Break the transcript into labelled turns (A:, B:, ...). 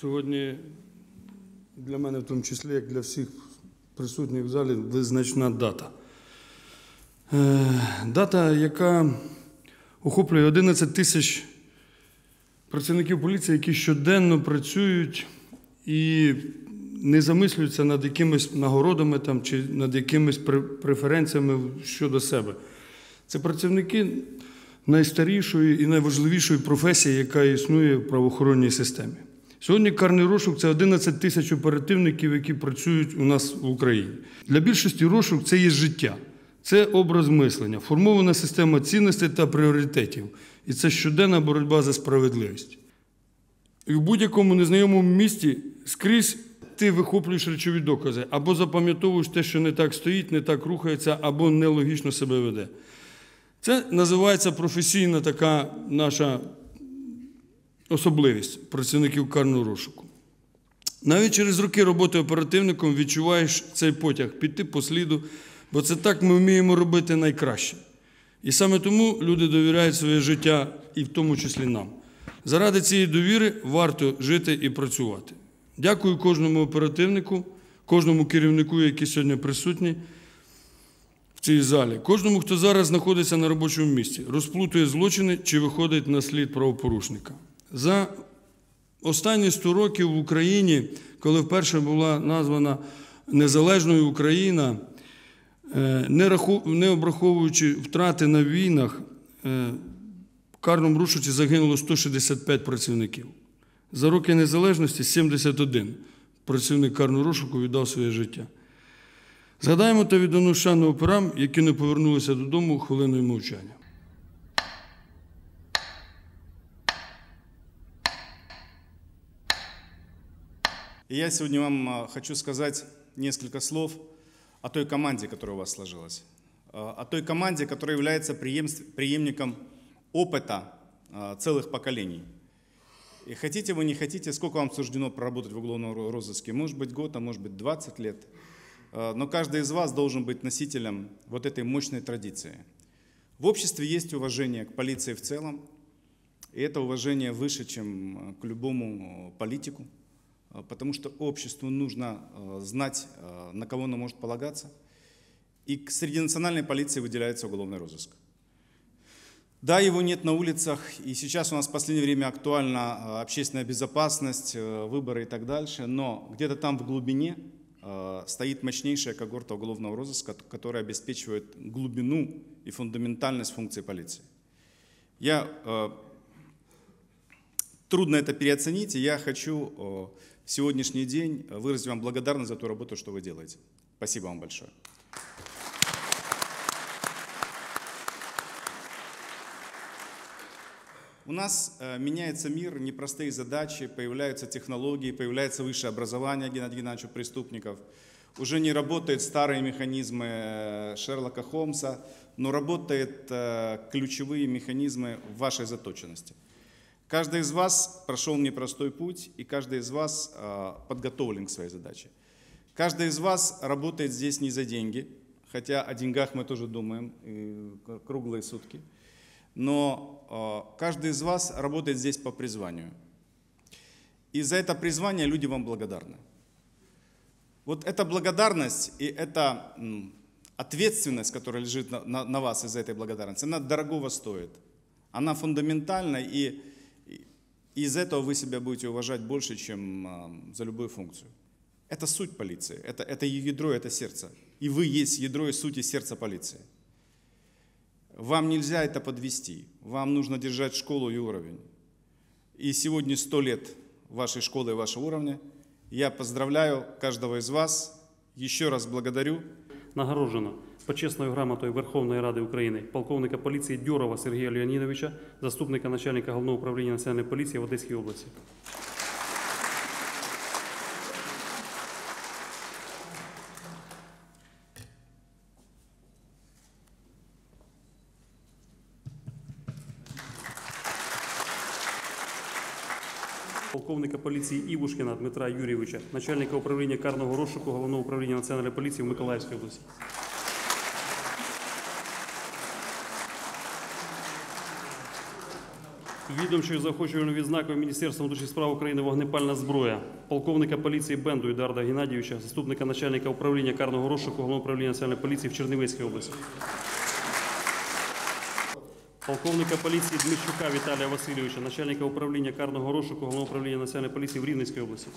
A: Сьогодні для мене, в тому числі, як для всіх присутніх в залі, визначна дата. Е, Дата, яка охоплює 11 тисяч працівників поліції, які щоденно працюють і не замислюються над якимись нагородами там, чи над якимись преференціями щодо себе. Це працівники найстарішої і найважливішої професії, яка існує в правоохоронній системі. Сьогодні карний розшук це 11 тисяч оперативників, які працюють у нас в Україні. Для більшості розшук це є життя, це образ мислення, формована система цінностей та пріоритетів. І це щоденна боротьба за справедливість. І в будь-якому незнайомому місті скрізь ти вихоплюєш речові докази, або запам'ятовуєш те, що не так стоїть, не так рухається, або нелогічно себе веде. Це називається професійна така наша особливість працівників карного розшуку. Навіть через роки роботи оперативником відчуваєш цей потяг піти по сліду, бо це так ми вміємо робити найкраще. І саме тому люди довіряють своє життя і в тому числі нам. Заради цієї довіри варто жити і працювати. Дякую кожному оперативнику, кожному керівнику, який сьогодні присутній в цій залі, кожному, хто зараз знаходиться на робочому місці, розплутує злочини чи виходить на слід правопорушника. За останні 100 років в Україні, коли вперше була названа Незалежною Україна, е, не, обраховуючи втрати на війнах, е, в карному рушуці загинуло 165 працівників. За роки незалежності 71 працівник карного розшуку віддав своє життя. Згадаємо та віддану шану операм, які не повернулися додому хвилиною мовчання.
B: И я сегодня вам а, хочу сказать несколько слов о той команде, которая у вас сложилась. А, О той команде, которая является преемником опыта а, целых поколений. И хотите вы, не хотите, сколько вам суждено проработать в уголовном ро- розыске? Может быть год, а может быть 20 лет. Но каждый из вас должен быть носителем вот этой мощной традиции. В обществе есть уважение к полиции в целом, и это уважение выше, чем к любому политику, потому что обществу нужно э, знать, э, на кого оно может полагаться. И среди национальной полиции выделяется уголовный розыск. Да, его нет на улицах, и сейчас у нас в последнее время актуальна общественная безопасность, э, выборы и так дальше, но где-то там в глубине стоит мощнейшая когорта уголовного розыска, которая обеспечивает глубину и фундаментальность функции полиции. Я э, Трудно это переоценить, и я хочу сегодняшний день выразить вам благодарность за ту работу, что вы делаете. Спасибо вам большое. У нас э, меняется мир, непростые задачи, появляются технологии, появляется высшее образование Геннадия Геннадьевича преступников. Уже не работают старые механизмы э, Шерлока Холмса, но работают э, ключевые механизмы вашей заточенности. Каждый из вас прошел непростой путь, и каждый из вас э, подготовлен к своей задаче. Каждый из вас работает здесь не за деньги, хотя о деньгах мы тоже думаем круглые сутки. Но э, каждый из вас работает здесь по призванию. И за это призвание люди вам благодарны. Вот эта благодарность и эта ответственность, которая лежит на, на- на вас из-за этой благодарности, она дорогого стоит. Она фундаментальна, и из этого вы себя будете уважать больше, чем а, за любую функцию. Это суть полиции, это, это ее ядро, это сердце. И вы есть ядро и суть и сердце полиции. Вам нельзя это подвести. Вам нужно держать школу и уровень. И сегодня 100 лет вашей школы и вашего уровня. Я поздравляю каждого из вас. Еще раз благодарю.
C: Нагороджено почесною грамотою Верховної Ради України полковника поліції Дьорова Сергія Леонідовича, заступника начальника головного управління національної поліції в Одеській області. Полковника поліції Івушкіна Дмитра Юрійовича, начальника управління карного розшуку головного управління національної поліції в Миколаївській області. Відомчою заохочувальною відзнакою Міністерства внутрішніх справ України вогнепальна зброя, полковника поліції Бенду Едарда Геннадійовича, заступника начальника управління карного розшуку Головного управління національної поліції в Чернівецькій області. Полковника поліції Дмищука Віталія Васильовича, начальника управління карного розшуку Головного управління національної поліції в Рівненській області.